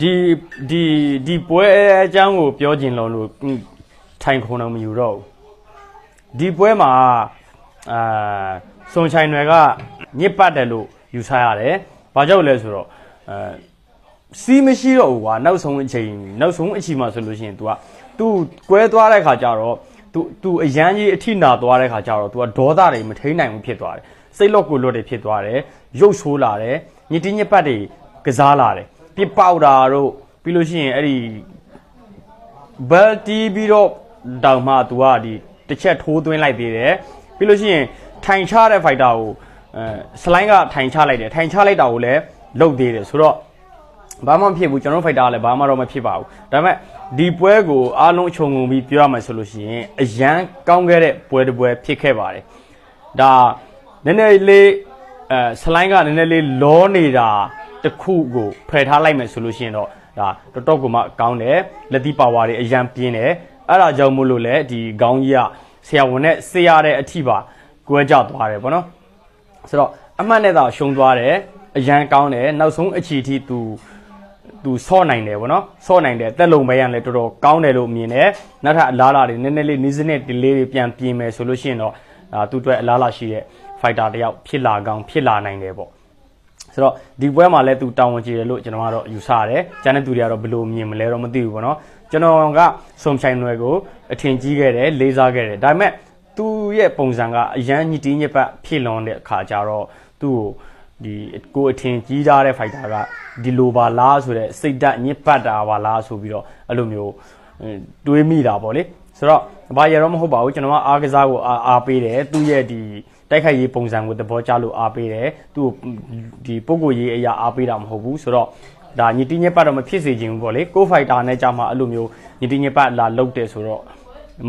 ဒီဒီဒီပွဲအကြောင်းကိုပြောကျင်လုံးလို့อืมထိုင်ခုံတော့မယူတော့ဘူးဒီပွဲမှာအာစုံချိုင်တွေကညစ်ပတ်တယ်လို့ယူဆရတယ်။ဘာကြောင့်လဲဆိုတော့အဲစီးမရှိတော့ဘူးကွာနောက်ဆုံးအချိန်နောက်ဆုံးအချိန်မှဆိုလို့ရှိရင် तू က तू ကွဲသွားတဲ့ခါကျတော့ तू तू အရန်ကြီးအထိနာသွားတဲ့ခါကျတော့ तू ကဒေါသတွေမထိန်နိုင်ဘူးဖြစ်သွားတယ်။စိတ်လော့ကိုလွတ်တွေဖြစ်သွားတယ်။ရုပ်ဆိုးလာတယ်။ညစ်တင်းညစ်ပတ်တွေကစားလာတယ်။ ပြစ်ပေါက်တာတို့ပြီးလို့ရှိရင်အဲ့ဒီဘယ်တီးပြီးတော့တောင်မှ तू ကဒီတစ်ချက်ထိုးသွင်းလိုက်သေးတယ်ပြီးလို့ရှိရင်ထိုင်ချတဲ့ fighter ကိုအဲစလိုင်းကထိုင်ချလိုက်တယ်ထိုင်ချလိုက်တာကိုလည်းလုတ်သေးတယ်ဆိုတော့ဘာမှမဖြစ်ဘူးကျွန်တော်တို့ fighter ကလည်းဘာမှတော့မဖြစ်ပါဘူးဒါပေမဲ့ဒီပွဲကိုအားလုံးခြုံငုံပြီးပြောရမယ်ဆိုလို့ရှိရင်အရန်ကောင်းခဲ့တဲ့ပွဲတစ်ပွဲဖြစ်ခဲ့ပါတယ်ဒါနည်းနည်းလေးအဲစလိုင်းကနည်းနည်းလေးလောနေတာ တစ်ခုကိုဖယ်ထားလိုက်မယ်ဆိုလို့ရှိရင်တော့ဒါတော်တော်ကိုမှကောင်းတယ်လက်သီးပါဝါတွေအရန်ပြင်းတယ်အဲ့ဒါကြောင့်မို့လို့လေဒီခေါင်းကြီးကဆရာဝန်နဲ့ဆေးရတဲ့အထိပါကွဲကြသွားတယ်ဗောနော်ဆိုတော့အမှတ်နဲ့သာရှုံးသွားတယ်အရန်ကောင်းတယ်နောက်ဆုံးအချီထိ तू သူဆော့နိုင်တယ်ဗောနော်ဆော့နိုင်တယ်တက်လုံပဲရန်လည်းတော်တော်ကောင်းတယ်လို့မြင်တယ်နောက်ထပ်အလားအလာတွေနည်းနည်းလေးနီးစနစ် delay တွေပြန်ပြင်မယ်ဆိုလို့ရှိရင်တော့ဒါသူ့အတွက်အလားအလာရှိတဲ့ fighter တယောက်ဖြစ်လာကောင်းဖြစ်လာနိုင်တယ်ပေါ့ ဆိုတော့ဒီပွဲမှာလည်းသူတာဝန်ကျေတယ်လို့ကျွန်တော်ကတော့ယူဆရတယ်ကျန်တဲ့သူတွေကတော့ဘယ်လိုမြင်မလဲတော့မသိဘူးဗောနော်ကျွန်တော်ကစုံချိုင်နွယ်ကိုအထင်ကြီးခဲ့တယ်လေးစားခဲ့တယ်ဒါပေမဲ့သူ့ရဲ့ပုံစံကအရန်ညစ်တီးညစ်ပတ်ဖြစ်လွန်တဲ့အခါကျတော့သူ့ကိုဒီကိုအထင်ကြီးထားတဲ့ fighter ကဒီလိုပါလားဆိုတဲ့စိတ်ဓာတ်ညစ်ပတ်တာပါလားဆိုပြီးတော့အဲ့လိုမျိုးအဲတွေးမိတာပေါ့လေဆိုတော့ဘာရတော့မဟုတ်ပါဘူးကျွန်တော်ကအားကစားကိုအားအားပေးတယ်သူ့ရဲ့ဒီ တိုက်ခိုက်ရေးပုံစံကိုသဘောကျလို့အားပေးတယ်သူ့ကိုဒီပုံကိုရေးအရာအားပေးတာမဟုတ်ဘူးဆိုတော့ဒါညတိညက်ပတ်တော့မဖြစ်စေချင်ဘူးပေါ့လေကိုဖိုက်တာနဲ့ကြာမှအဲ့လိုမျိုးညတိညက်ပတ်လာလုတ်တယ်ဆိုတော့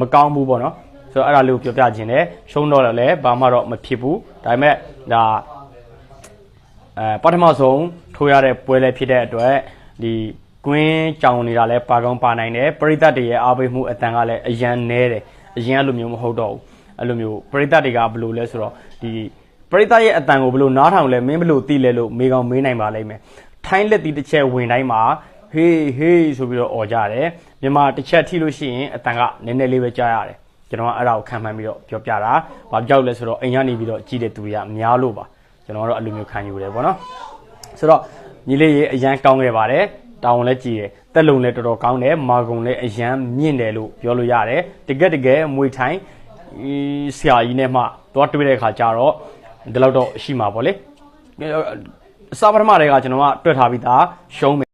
မကောင်းဘူးပေါ့နော်ဆိုတော့အဲ့ဒါလေးကိုပြောပြခြင်းတယ်ရှုံးတော့လည်းဘာမှတော့မဖြစ်ဘူးဒါပေမဲ့ဒါအဲပထမဆုံးထိုးရတဲ့ပွဲလည်းဖြစ်တဲ့အတွက်ဒီကွင်းကြောင်နေတာလည်းပါကောင်းပါနိုင်တယ်ပရိသတ်တွေရဲ့အားပေးမှုအတန်ကလည်းအရန်နဲတယ်အရန်အဲ့လိုမျိုးမဟုတ်တော့ဘူး အဲ့လိုမျိုးပရိသတ်တွေကဘယ်လိုလဲဆိုတော့ဒီပရိသတ်ရဲ့အတန်ကိုဘယ်လိုနားထောင်လဲမင်းဘယ်လိုသိလဲလို့မေးကောင်းမေးနိုင်ပါလိမ့်မယ်ထိုင်းလက်တီတစ်ချက်ဝင်တိုင်းမှာဟေးဟေးဆိုပြီးတော့អော်ကြတယ်မြန်မာတစ်ချက်ထိလို့ရှိရင်အတန်ကနည်းနည်းလေးပဲကြားရတယ်ကျွန်တော်ကအဲ့ဒါကိုခံမှန်းပြီးတော့ပြောပြတာဘာကြောက်လဲဆိုတော့အိမ်ကနေပြီးတော့ကြည့်တဲ့သူတွေကများလို့ပါကျွန်တော်ကတော့အဲ့လိုမျိုးခံယူတယ်ပေါ့နော်ဆိုတော့ညီလေးရေအရန်ကောင်းခဲ့ပါတယ်တောင်းလည်းကြည်တယ်တက်လုံလည်းတော်တော်ကောင်းတယ်မာကုံလည်းအရန်မြင့်တယ်လို့ပြောလို့ရတယ်တကယ်တကယ်မွေထိုင်း ဆရာကြီးနဲ့မှသွားတွေ့တဲ့အခါကျတော့ဒီလောက်တော့ရှိမှာပေါ့လေအစပထမတွေကကျွန်တော်ကတွေ့ထားပြီးသားရှုံး